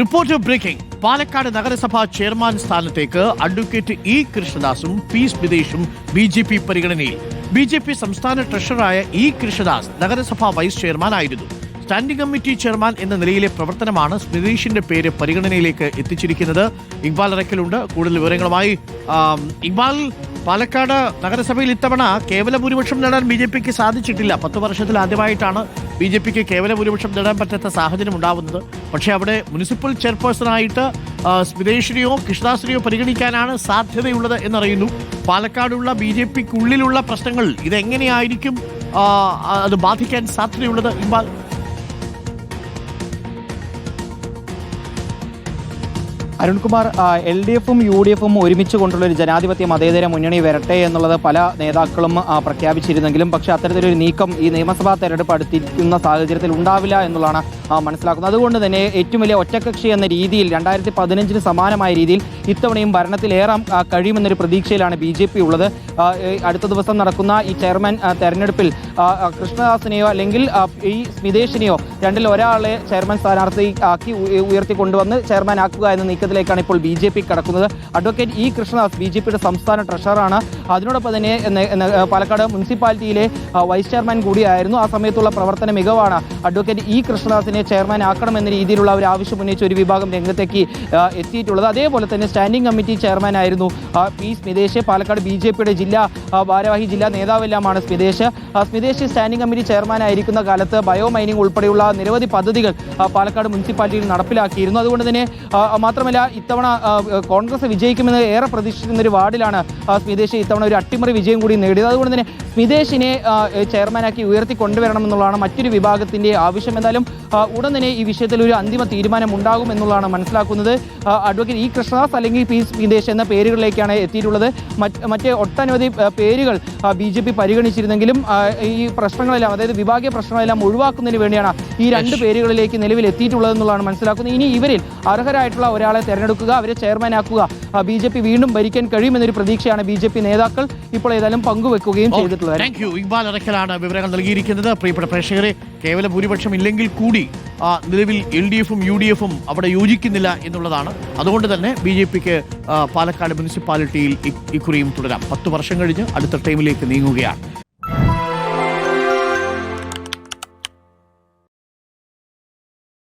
Report breaking Palakkad നഗരസഭാ chairman സ്ഥാനത്തേക്ക് advocate E കൃഷ്ണദാസും പി സ്മിതേഷും ബി ജെ പി പരിഗണനയിൽ. ബി ജെ പി സംസ്ഥാന ട്രഷററായ ഇ കൃഷ്ണദാസ് നഗരസഭാ വൈസ് ചെയർമാൻ ആയിരുന്നു. സ്റ്റാൻഡിംഗ് കമ്മിറ്റി ചെയർമാൻ എന്ന നിലയിലെ പ്രവർത്തനമാണ് സ്മിതേഷിന്റെ പേര് പരിഗണനയിലേക്ക് എത്തിച്ചിരിക്കുന്നത്. ഇക്ബാൽ അറക്കലുണ്ട് കൂടുതൽ വിവരങ്ങളുമായി ഇക്ബാൽ പാലക്കാട് നഗരസഭയിൽ ഇത്തവണ കേവല ഭൂരിപക്ഷം നേടാൻ ബി ജെ പിക്ക് സാധിച്ചിട്ടില്ല. പത്ത് വർഷത്തിൽ ആദ്യമായിട്ടാണ് ബി ജെ പിക്ക് കേവല ഭൂരിപക്ഷം നേടാൻ പറ്റാത്ത സാഹചര്യം ഉണ്ടാവുന്നത്. പക്ഷേ അവിടെ മുനിസിപ്പൽ ചെയർപേഴ്സണായിട്ട് സ്മിതേശ്വരിയോ കൃഷ്ണദാസിനെയോ പരിഗണിക്കാനാണ് സാധ്യതയുള്ളത് എന്നറിയുന്നു. പാലക്കാടുള്ള ബി ജെ പിക്കുള്ളിലുള്ള പ്രശ്നങ്ങൾ ഇതെങ്ങനെയായിരിക്കും അത് ബാധിക്കാൻ സാധ്യതയുള്ളത് അരുൺകുമാർ എൽ ഡി എഫും യു ഡി എഫും ഒരുമിച്ച് കൊണ്ടുള്ള ഒരു ജനാധിപത്യ മതേതര മുന്നണി വരട്ടെ എന്നുള്ളത് പല നേതാക്കളും പ്രഖ്യാപിച്ചിരുന്നെങ്കിലും പക്ഷേ അത്തരത്തിലൊരു നീക്കം ഈ നിയമസഭാ തെരഞ്ഞെടുപ്പ് അടുത്തിരിക്കുന്ന സാഹചര്യത്തിൽ ഉണ്ടാവില്ല എന്നുള്ളതാണ് മനസ്സിലാക്കുന്നത് അതുകൊണ്ട് തന്നെ ഏറ്റവും വലിയ ഒറ്റകക്ഷി എന്ന രീതിയിൽ രണ്ടായിരത്തി പതിനഞ്ചിന് സമാനമായ രീതിയിൽ ഇത്തവണയും ഭരണത്തിലേറാം കഴിയുമെന്നൊരു പ്രതീക്ഷയിലാണ് ബി ജെ പി ഉള്ളത്. അടുത്ത ദിവസം നടക്കുന്ന ഈ ചെയർമാൻ തെരഞ്ഞെടുപ്പിൽ കൃഷ്ണദാസിനെയോ അല്ലെങ്കിൽ ഈ സ്മിതേഷിനെയോ രണ്ടിൽ ഒരാളെ ചെയർമാൻ സ്ഥാനാർത്ഥി ആക്കി ഉയർത്തിക്കൊണ്ടുവന്ന് ഉയർത്തി കൊണ്ടുവന്ന് ചെയർമാൻ ആക്കുക എന്ന നീക്കത്തിലേക്കാണ് ഇപ്പോൾ ബി ജെ പി കടക്കുന്നത്. Advocate E Krishnadas B J പിയുടെ സംസ്ഥാന ട്രഷറാണ്. അതിനോടൊപ്പം തന്നെ പാലക്കാട് മുനിസിപ്പാലിറ്റിയിലെ വൈസ് ചെയർമാൻ കൂടിയായിരുന്നു. ആ സമയത്തുള്ള പ്രവർത്തന മികവാണ് അഡ്വക്കേറ്റ് ഇ കൃഷ്ണദാസിനെ ചെയർമാൻ ആക്കണമെന്ന രീതിയിലുള്ള ഒരു ആവശ്യം ഉന്നയിച്ച ഒരു വിഭാഗം രംഗത്തേക്ക് എത്തിയിട്ടുള്ളത്. അതേപോലെ തന്നെ സ്റ്റാൻഡിംഗ് കമ്മിറ്റി ചെയർമാൻ ആയിരുന്നു P Smithesh. Palakkad B J പിയുടെ ജില്ലാ ഭാരവാഹി ജില്ലാ നേതാവെല്ലാമാണ് Smithesh. Smithesh standing committee chairman ആയിരിക്കുന്ന കാലത്ത് ബയോ മൈനിങ് ഉൾപ്പെടെയുള്ള നിരവധി പദ്ധതികൾ പാലക്കാട് മുനിസിപ്പാലിറ്റിയിൽ നടപ്പിലാക്കിയിരുന്നു. അതുകൊണ്ട് തന്നെ മാത്രമല്ല ഇത്തവണ കോൺഗ്രസ് വിജയിക്കുമെന്ന് ഏറെ പ്രതീക്ഷിക്കുന്ന ഒരു വാർഡിലാണ് സ്മിതേഷ് ഇത്തവണ ഒരു അട്ടിമറി വിജയം കൂടി നേടിയത്. അതുകൊണ്ട് തന്നെ സ്മിതേഷിനെ ആ, ചെയർമാനാക്കി ഉയർത്തി കൊണ്ടുവരണം എന്നുള്ളതാണ് മറ്റൊരു വിഭാഗത്തിന്റെ ആവശ്യം. എന്തായാലും ആ, ഉടൻ തന്നെ ഈ വിഷയത്തിൽ ഒരു അന്തിമ തീരുമാനം ഉണ്ടാകും എന്നുള്ളതാണ് മനസ്സിലാക്കുന്നത്. അഡ്വക്കേറ്റ് ഇ കൃഷ്ണദാസ് അല്ലെങ്കിൽ പി മിതേഷ് എന്ന പേരുകളിലേക്കാണ് എത്തിയിട്ടുള്ളത്. മറ്റ് മറ്റ് ഒട്ടനവധി പേരുകൾ ബി ജെ പി പരിഗണിച്ചിരുന്നെങ്കിലും ഈ പ്രശ്നങ്ങളെല്ലാം അതായത് വിഭാഗീയ പ്രശ്നങ്ങളെല്ലാം ഒഴിവാക്കുന്നതിന് വേണ്ടിയാണ് ഈ രണ്ട് പേരുകളിലേക്ക് നിലവിൽ എത്തിയിട്ടുള്ളത് എന്നുള്ളതാണ് മനസ്സിലാക്കുന്നത്. ഇനി ഇവരിൽ അർഹരായിട്ടുള്ള ഒരാളെ തെരഞ്ഞെടുക്കുക അവരെ ചെയർമാനാക്കുക ബി ജെ പി വീണ്ടും ഭരിക്കാൻ കഴിയുമെന്നൊരു പ്രതീക്ഷയാണ് ബി ജെ പി നേതാക്കൾ ഇപ്പോൾ ഏതായാലും പങ്കുവെക്കുകയും ചെയ്തിട്ടുള്ളത്. താങ്ക് യു ഇക്ബാൽ അറക്കലാണ് വിവരങ്ങൾ നൽകിയിരിക്കുന്നത്. പ്രിയപ്പെട്ട പ്രേക്ഷകരെ കേവല ഭൂരിപക്ഷം ഇല്ലെങ്കിൽ കൂടി നിലവിൽ എൽ ഡി എഫും യു ഡി എഫും അവിടെ യോജിക്കുന്നില്ല എന്നുള്ളതാണ്. അതുകൊണ്ട് തന്നെ ബി ജെ പിക്ക് പാലക്കാട് മുനിസിപ്പാലിറ്റിയിൽ ഇക്കുറിയും തുടരാം. പത്ത് വർഷം കഴിഞ്ഞ് അടുത്ത ടൈമിലേക്ക് നീങ്ങുകയാണ്.